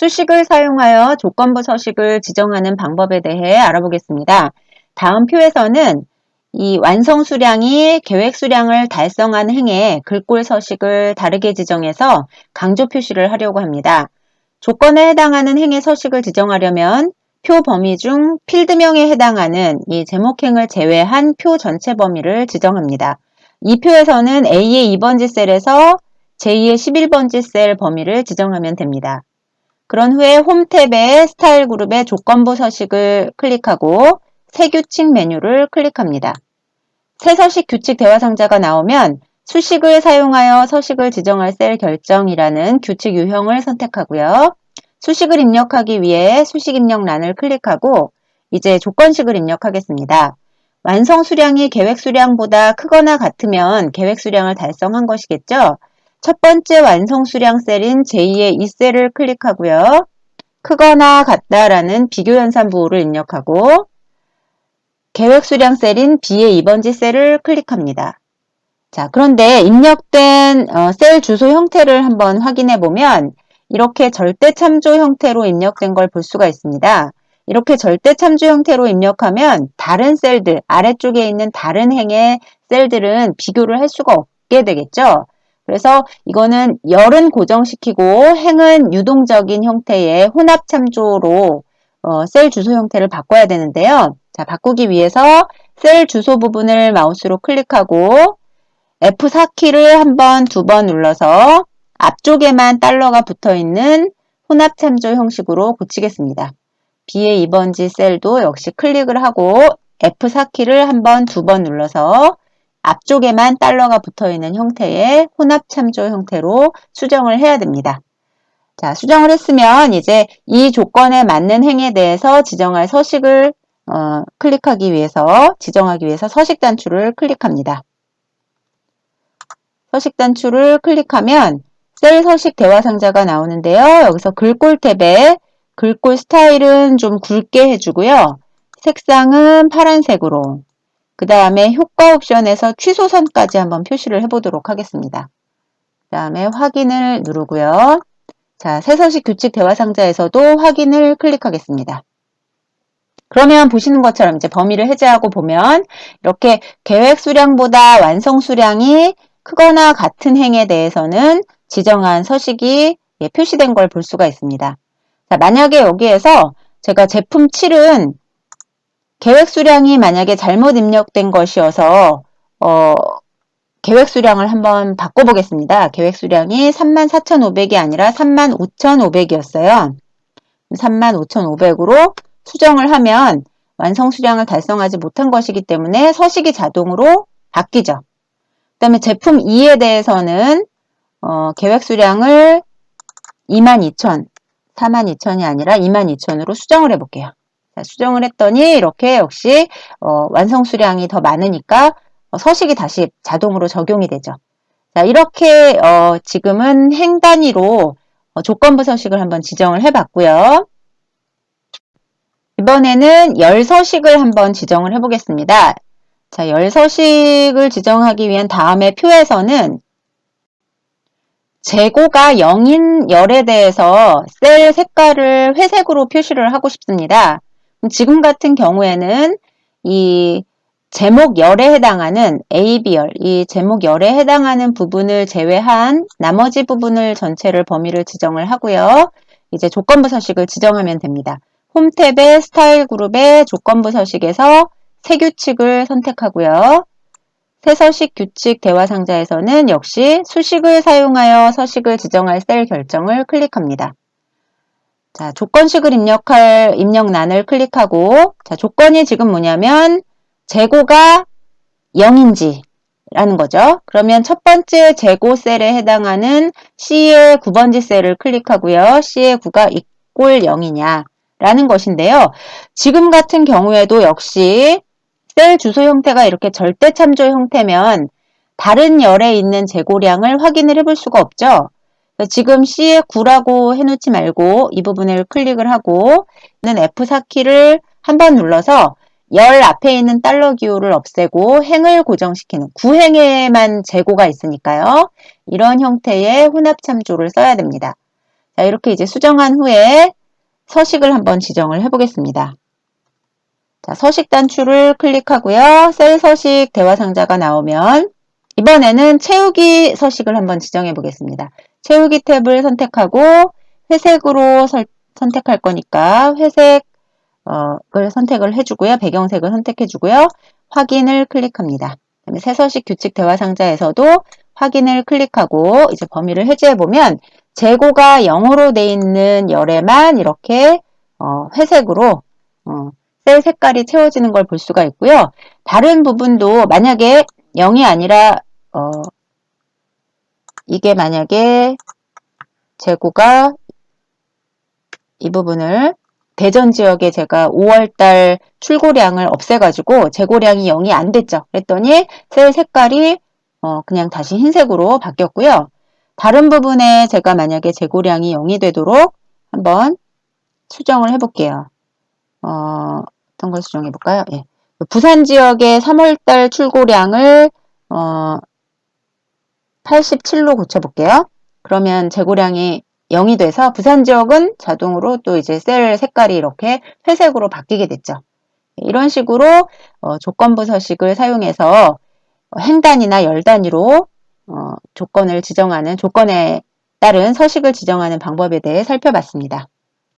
수식을 사용하여 조건부 서식을 지정하는 방법에 대해 알아보겠습니다. 다음 표에서는 이 완성 수량이 계획 수량을 달성한 행에 글꼴 서식을 다르게 지정해서 강조 표시를 하려고 합니다. 조건에 해당하는 행의 서식을 지정하려면 표 범위 중 필드명에 해당하는 이 제목행을 제외한 표 전체 범위를 지정합니다. 이 표에서는 A의 2번지 셀에서 J의 11번지 셀 범위를 지정하면 됩니다. 그런 후에 홈 탭의 스타일 그룹의 조건부 서식을 클릭하고 새 규칙 메뉴를 클릭합니다. 새 서식 규칙 대화 상자가 나오면 수식을 사용하여 서식을 지정할 셀 결정이라는 규칙 유형을 선택하고요. 수식을 입력하기 위해 수식 입력란을 클릭하고 이제 조건식을 입력하겠습니다. 완성 수량이 계획 수량보다 크거나 같으면 계획 수량을 달성한 것이겠죠. 첫 번째 완성 수량 셀인 제2의 이 셀을 클릭하고요. 크거나 같다라는 비교 연산 부호를 입력하고 계획 수량 셀인 B의 2번지 셀을 클릭합니다. 자, 그런데 입력된 어, 셀 주소 형태를 한번 확인해 보면 이렇게 절대 참조 형태로 입력된 걸 볼 수가 있습니다. 이렇게 절대 참조 형태로 입력하면 다른 셀들, 아래쪽에 있는 다른 행의 셀들은 비교를 할 수가 없게 되겠죠. 그래서 이거는 열은 고정시키고 행은 유동적인 형태의 혼합 참조로 어, 셀 주소 형태를 바꿔야 되는데요. 자, 바꾸기 위해서 셀 주소 부분을 마우스로 클릭하고 F4키를 한 번, 두 번 눌러서 앞쪽에만 달러가 붙어 있는 혼합 참조 형식으로 고치겠습니다. B의 2번지 셀도 역시 클릭을 하고 F4키를 한 번, 두 번 눌러서 앞쪽에만 달러가 붙어 있는 형태의 혼합 참조 형태로 수정을 해야 됩니다. 자, 수정을 했으면 이제 이 조건에 맞는 행에 대해서 지정할 서식을 어, 클릭하기 위해서 지정하기 위해서 서식 단추를 클릭합니다. 서식 단추를 클릭하면 셀 서식 대화 상자가 나오는데요. 여기서 글꼴 탭에 글꼴 스타일은 좀 굵게 해주고요. 색상은 파란색으로 그 다음에 효과 옵션에서 취소선까지 한번 표시를 해보도록 하겠습니다. 그 다음에 확인을 누르고요. 자, 새서식 규칙 대화 상자에서도 확인을 클릭하겠습니다. 그러면 보시는 것처럼 이제 범위를 해제하고 보면 이렇게 계획 수량보다 완성 수량이 크거나 같은 행에 대해서는 지정한 서식이 예, 표시된 걸 볼 수가 있습니다. 자, 만약에 여기에서 제가 제품 7은 계획 수량이 만약에 잘못 입력된 것이어서 어, 계획 수량을 한번 바꿔보겠습니다. 계획 수량이 34,500이 아니라 35,500이었어요. 35,500으로 수정을 하면 완성 수량을 달성하지 못한 것이기 때문에 서식이 자동으로 바뀌죠. 그 다음에 제품 2에 대해서는 어, 계획 수량을 22,000, 42,000이 아니라 22,000으로 수정을 해볼게요. 자, 수정을 했더니 이렇게 역시 어, 완성 수량이 더 많으니까 어, 서식이 다시 자동으로 적용이 되죠. 자, 이렇게 어, 지금은 행 단위로 어, 조건부 서식을 한번 지정을 해봤고요. 이번에는 열 서식을 한번 지정을 해보겠습니다. 자, 열 서식을 지정하기 위한 다음의 표에서는 재고가 0인 열에 대해서 셀 색깔을 회색으로 표시를 하고 싶습니다. 지금 같은 경우에는 이 제목 열에 해당하는 AB열, 이 제목 열에 해당하는 부분을 제외한 나머지 부분을 전체를 범위를 지정을 하고요. 이제 조건부 서식을 지정하면 됩니다. 홈 탭의 스타일 그룹의 조건부 서식에서 새 규칙을 선택하고요. 새 서식 규칙 대화 상자에서는 역시 수식을 사용하여 서식을 지정할 셀 결정을 클릭합니다. 자, 조건식을 입력할 입력란을 클릭하고 자, 조건이 지금 뭐냐면 재고가 0인지 라는 거죠. 그러면 첫 번째 재고 셀에 해당하는 C의 9번지 셀을 클릭하고요. C의 9가 이꼴 0이냐 라는 것인데요. 지금 같은 경우에도 역시 셀 주소 형태가 이렇게 절대 참조 형태면 다른 열에 있는 재고량을 확인을 해볼 수가 없죠. 지금 C에 9라고 해놓지 말고 이 부분을 클릭을 하고 는 F4키를 한 번 눌러서 열 앞에 있는 달러 기호를 없애고 행을 고정시키는 구행에만 재고가 있으니까요. 이런 형태의 혼합 참조를 써야 됩니다. 자, 이렇게 이제 수정한 후에 서식을 한번 지정을 해보겠습니다. 자, 서식 단추를 클릭하고요. 셀 서식 대화 상자가 나오면 이번에는 채우기 서식을 한번 지정해 보겠습니다. 채우기 탭을 선택하고 회색으로 설- 선택할 거니까 회색을 선택을 해주고요. 배경색을 선택해주고요. 확인을 클릭합니다. 그다음에 새 서식 규칙 대화 상자에서도 확인을 클릭하고 이제 범위를 해제해 보면 재고가 0으로 돼 있는 열에만 이렇게 어, 회색으로 어, 셀 색깔이 채워지는 걸 볼 수가 있고요. 다른 부분도 만약에 0이 아니라 어, 이게 만약에 재고가 이 부분을 대전 지역에 제가 5월달 출고량을 없애가지고 재고량이 0이 안 됐죠. 그랬더니 셀 색깔이 어, 그냥 다시 흰색으로 바뀌었고요. 다른 부분에 제가 만약에 재고량이 0이 되도록 한번 수정을 해볼게요. 어, 어떤 걸 수정해 볼까요? 예. 부산 지역의 3월달 출고량을 어, 87로 고쳐볼게요. 그러면 재고량이 0이 돼서 부산 지역은 자동으로 또 이제 셀 색깔이 이렇게 회색으로 바뀌게 됐죠. 이런 식으로 어, 조건부 서식을 사용해서 행단이나 열 단위로 어, 조건을 지정하는 조건에 따른 서식을 지정하는 방법에 대해 살펴봤습니다.